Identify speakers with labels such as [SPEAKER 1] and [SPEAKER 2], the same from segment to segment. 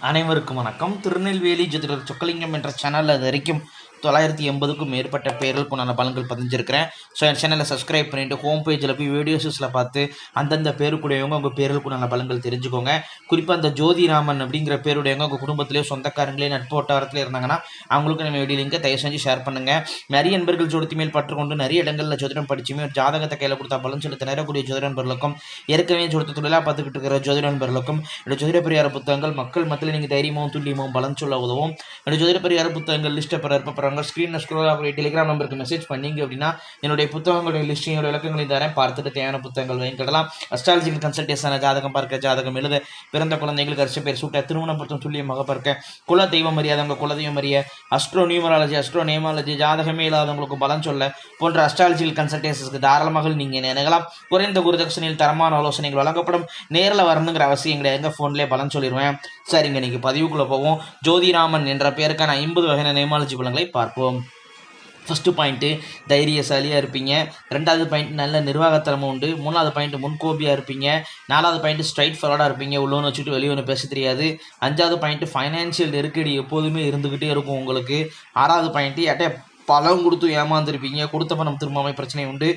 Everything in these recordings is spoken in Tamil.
[SPEAKER 1] அனைவருக்கும் வணக்கம். திருநெல்வேலி ஜோதிடர் சொக்கலிங்கம் என்ற சேனல் அது வரைக்கும் தொள்ளாயிரத்தி எண்பதுக்கும் மேற்பட்ட பேர்களுக்கு நான் பலன்கள் பதிஞ்சிருக்கிறேன். ஸோ என் சேனலை சப்ஸ்கிரைப் பண்ணிவிட்டு ஹோம் பேஜில் போய் வீடியோஸில் பார்த்து அந்தந்த பேருக்குடையவங்க உங்கள் பேர்களுக்கு நல்ல பலன்கள் தெரிஞ்சுக்கோங்க. குறிப்பாக அந்த ஜோதிராமன் அப்படிங்கிற பேருடையவங்க உங்கள் குடும்பத்திலேயே சொந்தக்காரங்களே நட்பு வட்டாரத்தில் இருந்தாங்கன்னா அவங்களுக்கு நம்ம வீடியோ லிங்கை தயவு செஞ்சு ஷேர் பண்ணுங்கள் நிறைய நண்பர்கள் ஜோதி மேல் பற்றுக்கொண்டு நிறைய இடங்களில் ஜோதிடம் படிச்சுமே ஒரு ஜாதகத்தை கையில் கொடுத்தா பலன் சொல்லி திணறக்கூடிய ஜோதிட நண்பர்களுக்கும் ஏற்கனவே ஜோதிட தொழிலாக பார்த்துக்கிட்டு இருக்கிற ஜோதிட நண்பர்களுக்கும் என்னோட ஜோதிட பெரியார் புத்தகங்கள் மக்கள் மத்தியில் நீங்கள் தைரியமும் துல்லியமாகவும் பலன் சொல்ல உதவும். என்னோட ஜோதிட பெரியார் புத்தகங்கள் லிஸ்ட்டை பிறப்ப இருப்ப ஸ்க்ரீனில் ஸ்க்ரோல் ஆகக்கூடிய டெலிகிராம் நம்பருக்கு மெசேஜ் பண்ணீங்க அப்படின்னா என்னுடைய புத்தகங்களுடைய லிஸ்டிங்கோட விளக்கங்களையும் தரேன். பார்த்துட்டு தேவையான புத்தகங்கள் வாங்கிக்கலாம் அஸ்ட்ராலஜிக்கல் கன்சல்டேஷன் ஜாதகம் பார்க்க ஜாதகம் எழுத பிறந்த குழந்தைகளுக்கு அரிசி பேர் சூட்ட திருமணப்படுத்தும் பொருத்தம் துல்லியமாக பார்க்க குல தெய்வம் அறியாதவங்க குல தெய்வம் அறிய அஸ்ட்ரோ நியூமராலஜி அஸ்ட்ரோ நேமாலஜி ஜாதகமே இல்லாதவங்களுக்கு பலன் சொல்ல போன்ற அஸ்ட்ராலஜிக்கல் கன்சல்டேஷன்ஸ்க்கு தாராளமாக நீங்கள் நினைக்கலாம் குறைந்த குருதட்சணையில் தரமான ஆலோசனைகள் வழங்கப்படும். நேரில் வரணுங்கிற அவசியம் எங்களை எங்கள் ஃபோன்லேயே பலன் சொல்லிடுவேன் சரிங்க நீங்கள் பதிவுக்குள்ளே போவோம். ஜோதிராமன் என்ற பெயருக்கான ஐம்பது வகையான நேமாலஜி பலன்களை பார்ப்போம். ஃபஸ்ட்டு பாயிண்ட்டு தைரியசாலியாக இருப்பீங்க. ரெண்டாவது பாயிண்ட் நல்ல நிர்வாகத்திறமை உண்டு. மூணாவது பாயிண்ட் முன்கோபியாக இருப்பீங்க. நாலாவது பாயிண்ட் ஸ்ட்ரைட் ஃபார்வர்டாக இருப்பீங்க. உள்ளோன்னு வச்சுட்டு வெளியே ஒன்று பேச தெரியாது. அஞ்சாவது பாயிண்ட்டு ஃபைனான்ஷியல் நெருக்கடி எப்போதுமே இருந்துக்கிட்டே இருக்கும் உங்களுக்கு. ஆறாவது பாயிண்ட்டு யார்ட்டே பழம் கொடுத்து ஏமாந்துருப்பீங்க. கொடுத்த பணம் திரும்பாமல் பிரச்சனை உண்டு.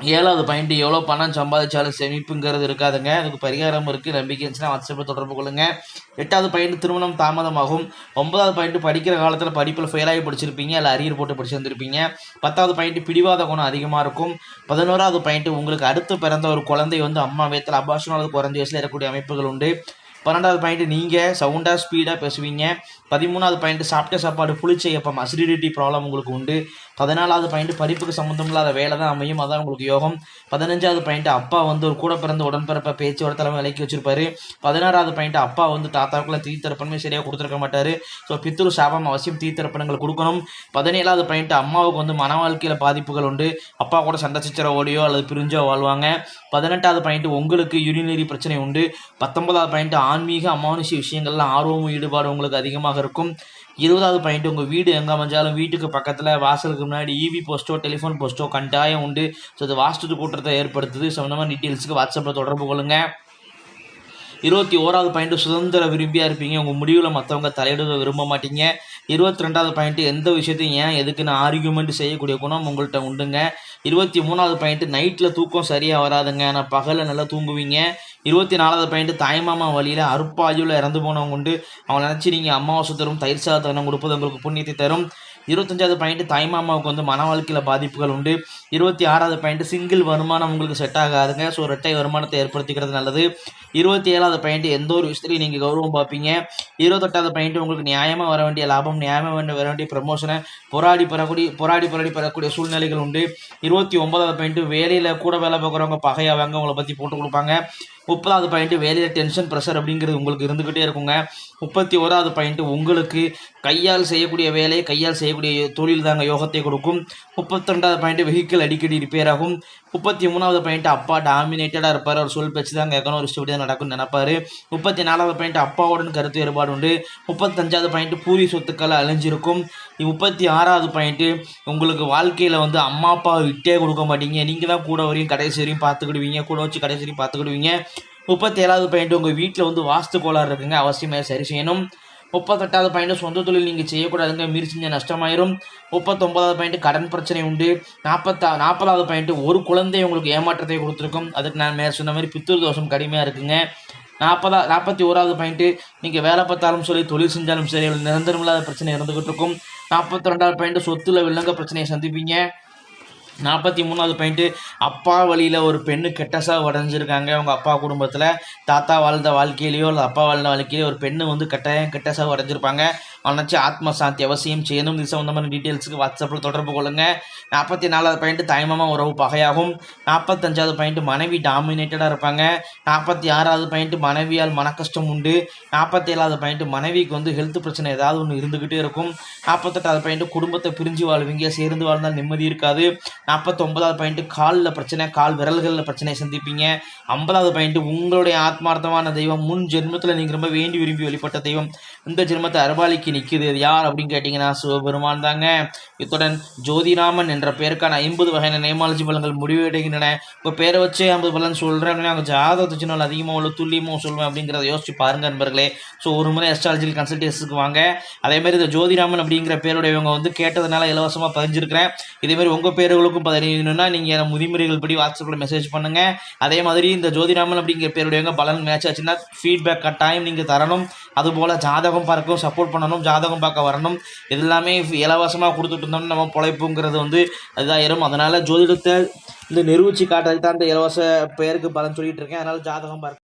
[SPEAKER 1] ஏழாவது பாயிண்ட் எவ்வளோ பணம் சம்பாதிச்சாலும் சேமிப்புங்கிறது இருக்காதுங்க. அதுக்கு பரிகாரம் இருக்குது நம்பிக்கை இருந்துச்சுன்னா வாட்ஸ்அப்பில் தொடர்பு கொள்ளுங்கள் எட்டாவது பாயிண்ட் திருமணம் தாமதமாகும். ஒன்பதாவது பாயிண்ட் படிக்கிற காலத்தில் படிப்பில் ஃபெயிலாகி படிச்சிருப்பீங்க இல்லை அரியர் போட்டு படிச்சிருந்திருப்பீங்க பத்தாவது பாயிண்ட் பிடிவாத குணம் அதிகமாக இருக்கும். பதினோராவது பாயிண்ட் உங்களுக்கு அடுத்து பிறந்த ஒரு குழந்தை வந்து அம்மா வயத்தில் அபாஷனாவது அல்லது குறைஞ்ச வயசில் இருக்கக்கூடிய அமைப்புகள் உண்டு. பன்னெண்டாவது பாயிண்ட் நீங்கள் சவுண்டாக ஸ்பீடாக பேசுவீங்க. பதிமூணாவது பாயிண்ட் சாப்பிட்ட சாப்பாடு புளிச்ச எப்பம் அசிடிட்டி ப்ராப்ளம் உங்களுக்கு உண்டு. பதினாலாவது பாயிண்ட் படிப்புக்கு சம்மந்தம் இல்லாத வேலை தான் அமையும் அதான் உங்களுக்கு யோகம். பதினஞ்சாவது பாயிண்ட் அப்பா வந்து ஒரு கூட பிறந்த உடன்பிறப்பை பேச்சு ஒரு தலைமை விலைக்கு வச்சிருப்பாரு. பதினாறாவது பாயிண்ட் அப்பா வந்து தாத்தாவுக்குள்ள தீத்தரப்பணமே சரியாக கொடுத்துருக்க மாட்டார். ஸோ பித்துரு சாபம் அவசியம் தீத்தரப்பணங்கள் கொடுக்கணும். பதினேழாவது பாயிண்ட் அம்மாவுக்கு வந்து மன வாழ்க்கையில் பாதிப்புகள் உண்டு. அப்பா கூட சண்டை சிச்சரவோடையோ அல்லது பிரிஞ்சோ வாழ்வாங்க. பதினெட்டாவது பாயிண்ட் உங்களுக்கு யூரினரி பிரச்சனை உண்டு. பத்தொன்பதாவது பாயிண்ட் ஆன்மீக அமானுஷ விஷயங்கள்லாம் ஆர்வமும் ஈடுபாடு உங்களுக்கு அதிகமாக இருக்கும். இருபதாவது பாயிண்ட் உங்கள் வீடு எங்கே அமைஞ்சாலும் வீட்டுக்கு பக்கத்தில் வாசலுக்கு முன்னாடி இவி போஸ்ட்டோ டெலிஃபோன் போஸ்ட்டோ கண்டாயம் உண்டு. ஸோ அது வாஸ்து கூட்டத்தை ஏற்படுத்துது. ஸோ இந்த மாதிரி டீட்டெயில்ஸுக்கு வாட்ஸ்அப்பில் தொடர்பு கொள்ளுங்கள் இருபத்தி ஓராவது பாயிண்ட்டு சுதந்திர விரும்பியாக இருப்பீங்க. உங்கள் முடிவில் மற்றவங்க தலையிட விரும்ப மாட்டீங்க. இருபத்தி ரெண்டாவது பாயிண்ட்டு எந்த விஷயத்தையும் ஏன் எதுக்குன்னு ஆர்கியூமெண்ட் செய்யக்கூடிய குணம் உங்கள்கிட்ட உண்டுங்க. இருபத்தி மூணாவது பாயிண்ட் நைட்டில் தூக்கம் சரியாக வராதுங்க. ஆனால் பகலில் நல்லா தூங்குவீங்க. இருபத்தி நாலாவது பாயிண்ட் தாய்மாமா வழியில் அருப்பாயுவில் இறந்து போனவங்க உண்டு. அவங்க நினச்சி நீங்கள் அமாவாசை தரும் தயிர் சாதம் கொடுப்பது உங்களுக்கு புண்ணியத்தை தரும். இருபத்தஞ்சாவது பாயிண்ட் தாய்மாமாவுக்கு வந்து மன வாழ்க்கையில் பாதிப்புகள் உண்டு. இருபத்தி ஆறாவது பாயிண்ட் சிங்கிள் வருமானம் உங்களுக்கு செட் ஆகாதுங்க. ஸோ ரெட்டை வருமானத்தை ஏற்படுத்திக்கிறது நல்லது. இருபத்தி ஏழாவது பாயிண்ட் எந்த ஒரு விஷயத்துலையும் நீங்கள் கௌரவம் பார்ப்பீங்க. இருபத்தெட்டாவது பாயிண்ட் உங்களுக்கு நியாயமாக வர வேண்டிய லாபம் நியாயமாக வேண்ட வர வேண்டிய ப்ரமோஷனை போராடி பெறக்கூடிய போராடி போராடி பெறக்கூடிய சூழ்நிலைகள் உண்டு. இருபத்தி ஒன்பதாவது பாயிண்ட் வேலையில் கூட வேலை பார்க்குறவங்க பகையாவாங்க உங்களை பற்றி போட்டு கொடுப்பாங்க. முப்பதாவது பாயிண்ட் வேலையில் டென்ஷன் ப்ரெஷர் அப்படிங்கிறது உங்களுக்கு இருந்துக்கிட்டே இருக்குங்க. முப்பத்தி ஓராவது பாயிண்ட் உங்களுக்கு கையால் செய்யக்கூடிய வேலை கையால் செய்யக்கூடிய தொழில் தாங்க யோகத்தை கொடுக்கும். முப்பத்தி ரெண்டாவது பாயிண்ட் வெஹிக்கிள் அடிக்கடி ரிப்பேர் ஆகும். முப்பத்தி மூணாவது பாயிண்ட் அப்பா டாமினேட்டடாக இருப்பார். அவர் சொல் பேச்சு தான் கேட்கணும். ஒரு ஸ்டூடியோ நடக்கும்னு நினைப்பார். முப்பத்தி நாலாவது பாயிண்ட் அப்பாவுடன் கருத்து வேறுபாடு உண்டு. முப்பத்தஞ்சாவது பாயிண்ட் பூரி சொத்துக்கள் அழிஞ்சிருக்கும். முப்பத்தி ஆறாவது பாயிண்ட்டு உங்களுக்கு வாழ்க்கையில் வந்து அம்மா அப்பா விட்டே கொடுக்க மாட்டீங்க. நீங்கள் தான் கூட வரையும் கடைசி வரையும் பார்த்துக்கிடுவீங்க. கூட வச்சு கடைசி வரையும் பார்த்துக்கிடுவீங்க. முப்பத்தி ஏழாவது பாயிண்ட் உங்கள் வீட்டில் வந்து வாஸ்து கோளாறு இருக்குங்க. அவசியமாக சரி செய்யணும். முப்பத்தெட்டாவது பாயிண்ட் சொந்த தொழில் நீங்கள் செய்யக்கூடாதுங்க. மீறி செஞ்ச நஷ்டமாயிரும். முப்பத்தொம்பதாவது பாயிண்ட் கடன் பிரச்சனை உண்டு. நாற்பத்தா நாற்பதாவது பாயிண்ட் ஒரு குழந்தை உங்களுக்கு ஏமாற்றத்தை கொடுத்துருக்கும். அதுக்கு நான் மேலே சொன்ன மாதிரி பித்தூர் தோஷம் கடுமையாக இருக்குங்க. நாற்பதா நாற்பத்தி ஓராவது பாயிண்ட்டு நீங்கள் வேலை பார்த்தாலும் சரி தொழில் செஞ்சாலும் சரி நிரந்தரம் இல்லாத பிரச்சனை இருந்துகிட்டு இருக்கும். நாற்பத்தி ரெண்டாவது பாயிண்ட் சொத்துல வில்லங்க பிரச்சனையை சந்திப்பீங்க. நாற்பத்தி மூணாவது பாயிண்ட்டு அப்பா வழியில் ஒரு பெண்ணு கெட்டசாக உடஞ்சிருக்காங்க. அவங்க அப்பா குடும்பத்தில் தாத்தா வாழ்ந்த வாழ்க்கையிலையோ இல்லை அப்பா வாழ்ந்த வாழ்க்கையிலையோ ஒரு பெண்ணு வந்து கட்டாயம் கெட்டசாக உடஞ்சிருப்பாங்க. அவனாச்சு ஆத்ம சாந்தி அவசியம் செய்யணும். இது மாதிரி டீட்டெயில்ஸுக்கு வாட்ஸ்அப்பில் தொடர்பு கொள்ளுங்கள் நாற்பத்தி நாலாவது பாயிண்ட் தாய்மாமா உறவு பகையாகும். நாற்பத்தஞ்சாவது பாயிண்ட்டு மனைவி டாமினேட்டடாக இருப்பாங்க. நாற்பத்தி ஆறாவது பாயிண்ட் மனைவியால் மனக்கஷ்டம் உண்டு. நாற்பத்தி ஏழாவது பாயிண்ட் மனைவிக்கு வந்து ஹெல்த் பிரச்சனை ஏதாவது ஒன்று இருந்துக்கிட்டே இருக்கும். நாற்பத்தெட்டாவது பாயிண்ட் குடும்பத்தை பிரிஞ்சு வாழ்வீங்க. சேர்ந்து வாழ்ந்தால் நிம்மதி இருக்காது. நாற்பத்தொம்பதாவது பாயிண்ட்டு காலில் பிரச்சனை கால் விரல்களில் பிரச்சனையை சந்திப்பீங்க. ஐம்பதாவது பாயிண்ட் உங்களுடைய ஆத்மார்த்தமான தெய்வம். முன் ஜென்மத்தில் நீங்கள் ரொம்ப வேண்டி விரும்பி வழிபட்ட தெய்வம். இந்த ஜென்மத்தை அரபாலிக்கு நிற்குது அது யார் அப்படின்னு கேட்டிங்கன்னா சிவபெருமான் தாங்க. இத்துடன் ஜோதிராமன் என்ற பெயருக்கான ஐம்பது வகையான நேமாலஜி பலன்கள் முடிவடைகின்றன. இப்போ பேரை வச்சே ஐம்பது பலன் சொல்கிறேன் அப்படின்னா அவங்க ஜாதகத்து சின்ன அதிகமாக உள்ள துல்லியமாக சொல்லுவேன் அப்படிங்கிறத யோசிச்சு பாருங்க நண்பர்களே. ஸோ ஒரு முறை அஸ்ட்ராலஜிக்கல் கன்சல்டேஷனுக்கு வாங்க. அதே மாதிரி இந்த ஜோதிராமன் அப்படிங்கிற பேருடையவங்க வந்து கேட்டதுனால இலவசமாக பதிஞ்சிருக்கிறேன். இதேமாதிரி உங்கள் பேர்களுக்கும் பதினா நீங்கள் முதிமுறைகள் படி வாட்ஸ்அப்பில் மெசேஜ் பண்ணுங்கள் அதே மாதிரி இந்த ஜோதிராமன் அப்படிங்கிற பேருடையவங்க பலன் மேட்ச் ஆச்சுன்னா ஃபீட்பேக் கட்டாயம் நீங்கள் தரணும். அதுபோல் ஜாதகம் பார்க்கவும் சப்போர்ட் பண்ணணும். ஜாதகம் பார்க்க வரணும். இது எல்லாமே இலவசமாக கொடுத்துட்டு இருந்தோம்னா நம்ம பிழைப்புங்கிறது வந்து இதாயிரும் அதனால் ஜோதிடத்தை இந்த நிரூபித்து காட்டுறதுக்கு தான் இந்த இலவச பேருக்கு பலன் சொல்லிகிட்டு இருக்கேன். அதனால் ஜாதகம் பார்க்க